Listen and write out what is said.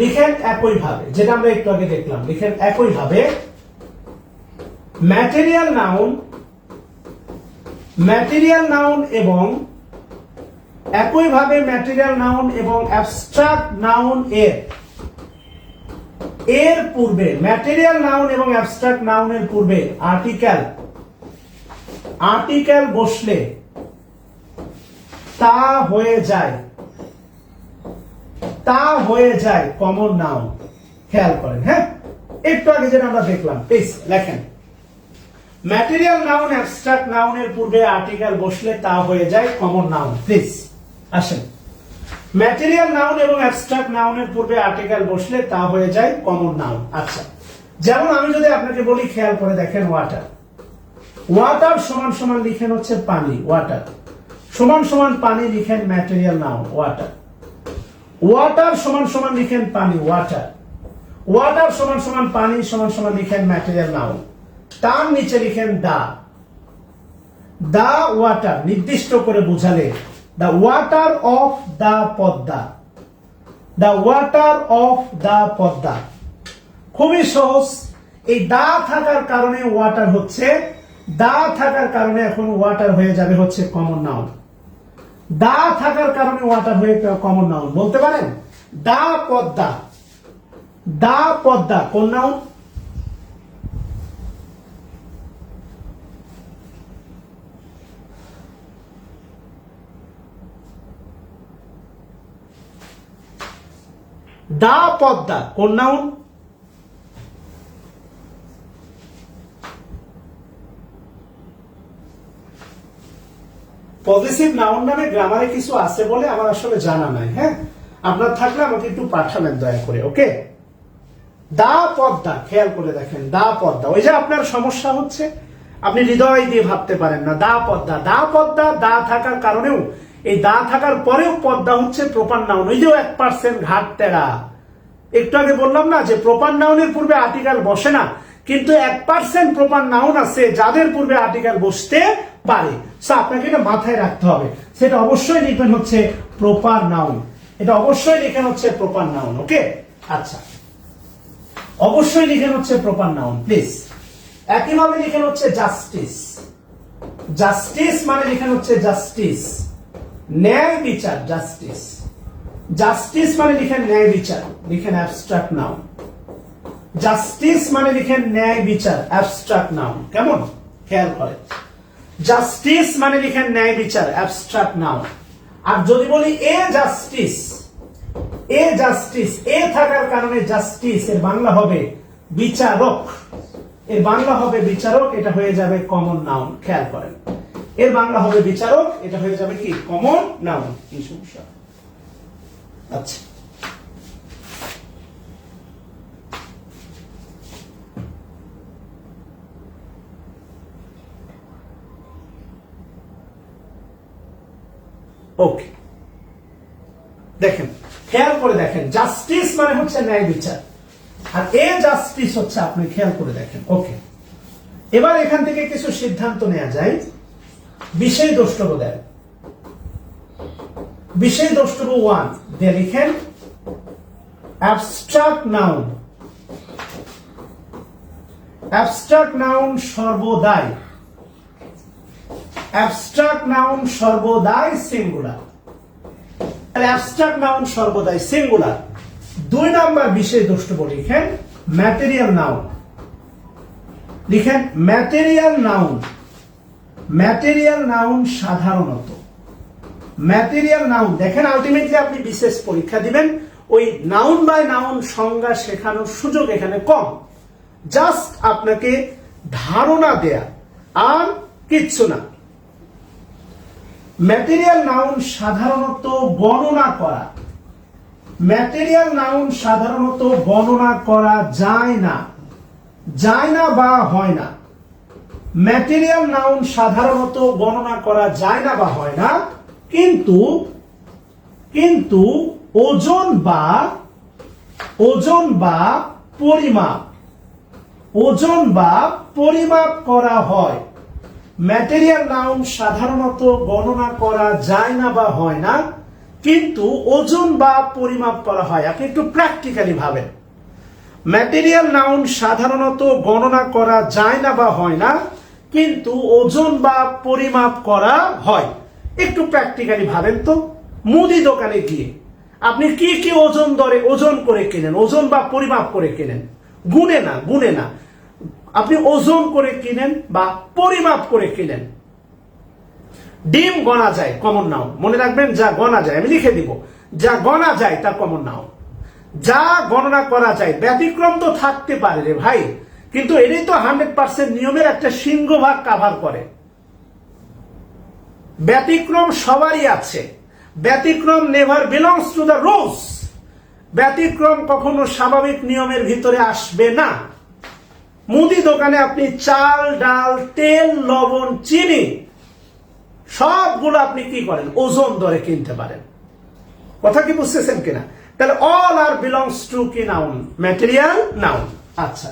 লিখেন একইভাবে যেটা আমরা একটু আগে দেখলাম, লিখেন একইভাবে ম্যাটেরিয়াল নাউন ম্যাটেরিয়াল নাউন এবং একইভাবে ম্যাটেরিয়াল নাউন এবং অ্যাবস্ট্রাক্ট নাউন এর এর পূর্বে ম্যাটেরিয়াল নাউন এবং অ্যাবস্ট্রাক্ট নাউনের পূর্বে আর্টিকেল আর্টিকেল বসলে তা হয়ে যায়। তা হয়ে যায় কমন নাউন খেয়াল করেন হ্যাঁ? একটু আগে যেটা আমরা দেখলাম প্লিজ লেখেন। ম্যাটেরিয়াল নাউন অ্যাবস্ট্রাক্ট নাউনের পূর্বে আর্টিকেল বসলে তা হয়ে যায় কমন নাউন প্লিজ আসেন। ম্যাটেরিয়াল নাউন এবং অ্যাবস্ট্রাক্ট নাউনের পূর্বে আর্টিকেল বসলে তা হয়ে যায় কমন নাউন আচ্ছা যেমন আমি যদি আপনাকে বলি, খেয়াল করে দেখেন ওয়াটার ওয়াটার সমান সমান লিখেন হচ্ছে পানি ওয়াটার সমান সমান পানি লিখেন ম্যাটেরিয়াল নাউন ওয়াটার ওয়াটার সমান সমান লিখেন পানি ওয়াটার ওয়াটার সমান সমান পানি, সমান সমান লিখেন ম্যাটেরিয়াল নাউন তার নিচে লিখেন দা। দা ওয়াটার নির্দিষ্ট করে বুঝালে। The water of the Padma. The water of the Padma. খুবই সহজ। এই দা থাকার কারণে ওয়াটার হচ্ছে। দা থাকার কারণে এখন ওয়াটার হয়ে যাবে হচ্ছে কমন নাউন দা থাকার কারণে ওয়াটার হয়ে কমন নাউন, বলতে পারেন? দা পদ্মা। দা পদ্মা, কোন নাউন? দা পদ্মা, কোন নাউন? পজিটিভ নাউন নামে গ্রামারে কিছু আছে বলে আমার আসলে জানা নাই হ্যাঁ? আপনার থাকলে আমাকে একটু পাঠাবেন দয়া করে, ওকে? দা পদ্মা, খেয়াল করে দেখেন, দা পদ্মা। ওই যে আপনার সমস্যা হচ্ছে, আপনি হৃদয় দিয়ে ভাবতে পারেন না, দা পদ্মা। দা পদ্মা, দা থাকার কারণেও, এই দা থাকার পরেও পদ্মা হচ্ছে প্রপার নাউন ওই যে এক পার্সেন্ট ঘাট তেরা একটু আগে বললাম না যে প্রপার নাউনের পূর্বে আর্টিকেল বসে না, কিন্তু এক পার্সেন্ট প্রপার নাউন আছে, যাদের পূর্বে আর্টিকেল বসতে পারে। সো আপনাকে এটা মাথায় রাখতে হবে। সেটা অবশ্যই লিখবেন হচ্ছে প্রপার নাউন এটা অবশ্যই লিখেন হচ্ছে প্রপার নাউন ওকে আচ্ছা। অবশ্যই লিখেন হচ্ছে প্রপার নাউন প্লিজ একইভাবে লিখেন হচ্ছে জাস্টিস জাস্টিস মানে লিখেন হচ্ছে জাস্টিস ন্যায় বিচার জাস্টিস জাস্টিস মানে লিখেন ন্যায় বিচার, লিখেন অ্যাবস্ট্রাক্ট নাউন জাস্টিস মানে লিখেন ন্যায় বিচার অ্যাবস্ট্রাক্ট নাউন কেমন? খেয়াল করেন। জাস্টিস মানে লিখেন ন্যায় বিচার অ্যাবস্ট্রাক্ট নাউন আর যদি বলি এ জাস্টিস এ জাস্টিস এ থাকার কারণে জাস্টিস এর বাংলা হবে বিচারক। এর বাংলা হবে বিচারক, এটা হয়ে যাবে কমন নাউন খেয়াল করেন। এর বাংলা হবে বিচারক, এটা হয়ে যাবে কি? কমন নাউন কি সমস্যা? আচ্ছা। ওকে দেখেন, খেয়াল করে দেখেন জাস্টিস মানে হচ্ছে ন্যায় বিচার। আর এ জাস্টিস হচ্ছে আপনি খেয়াল করে দেখেন। ওকে এবার এখান থেকে কিছু সিদ্ধান্ত নেওয়া যায়। বিষয় দ্রষ্টব্য দেন বিষয় দ্রষ্টব্য ওয়ান দিয়ে লিখেন অ্যাবস্ট্রাক্ট নাউন অ্যাবস্ট্রাক্ট নাউন সর্বদাই। অ্যাবস্ট্রাক্ট নাউন সর্বদাই সিঙ্গুলার অ্যাবস্ট্রাক্ট নাউন সর্বদাই সিঙ্গুলার দুই নাম্বার বিষয় দ্রষ্টব্য লিখেন ম্যাটেরিয়াল নাউন লিখেন ম্যাটেরিয়াল নাউন ম্যাটেরিয়াল নাউন সাধারণত। ম্যাটেরিয়াল নাউন দেখেন আলটিমেটলি আপনি বিশেষ পরীক্ষা দিবেন, ওই নাউন বাই নাউন সংজ্ঞা শেখানোর সুযোগ এখানে কম। জাস্ট আপনাকে ধারণা দেয়া, আর কিচ্ছু না। ম্যাটেরিয়াল নাউন সাধারণত গণনা করা। ম্যাটেরিয়াল নাউন সাধারণত গণনা করা যায় না। যায় না বা হয় না। ম্যাটেরিয়াল নাউন সাধারণত গণনা করা যায় না বা হয় না। কিন্তু কিন্তু ওজন বা ওজন বা পরিমাপ, ওজন বা পরিমাপ করা হয়। ম্যাটেরিয়াল নাউন সাধারণত গণনা করা যায় না বা হয় না, কিন্তু ওজন বা পরিমাপ করা হয়। আপনি একটু প্র্যাকটিক্যালি ভাবেন। ম্যাটেরিয়াল নাউন সাধারণত গণনা করা যায় না বা হয় না, কিন্তু ওজন বা পরিমাপ করা হয়। একটু প্র্যাকটিক্যালি ভাবেন তো। মুদি দোকানে গিয়ে আপনি কি কি ওজন দরে ওজন করে কেনেন, ওজন বা পরিমাপ করে কেনেন? গুনে না গুনে না। আপনি ওজন করে কিনেন বা পরিমাপ করে কিনেন। ডিম গণা যায় কমন নাও মনে রাখবেন, যা গণা যায়, আমি লিখে দিব। যা গণা যায় তা কমন নাও যা গণনা করা যায়, ব্যতিক্রম তো থাকতে পারে রে ভাই, কিন্তু এটাই তো হান্ড্রেড পার্সেন্ট নিয়মের একটা সিংহভাগ কাভার করে। ব্যতিক্রম সবারই আছে। ব্যতিক্রম never belongs to the rules ব্যতিক্রম কখনো স্বাভাবিক নিয়মের ভিতরে আসবে না। মুদি দোকানে আপনি চাল, ডাল, তেল, লবণ, চিনি, সবগুলো আপনি কি করেন? ওজন দরে কিনতে পারেন। কথা কি বুঝতেছেন কিনা? তাহলে অল আর বিলংস টু কি নাউন ম্যাটেরিয়াল নাউন আচ্ছা।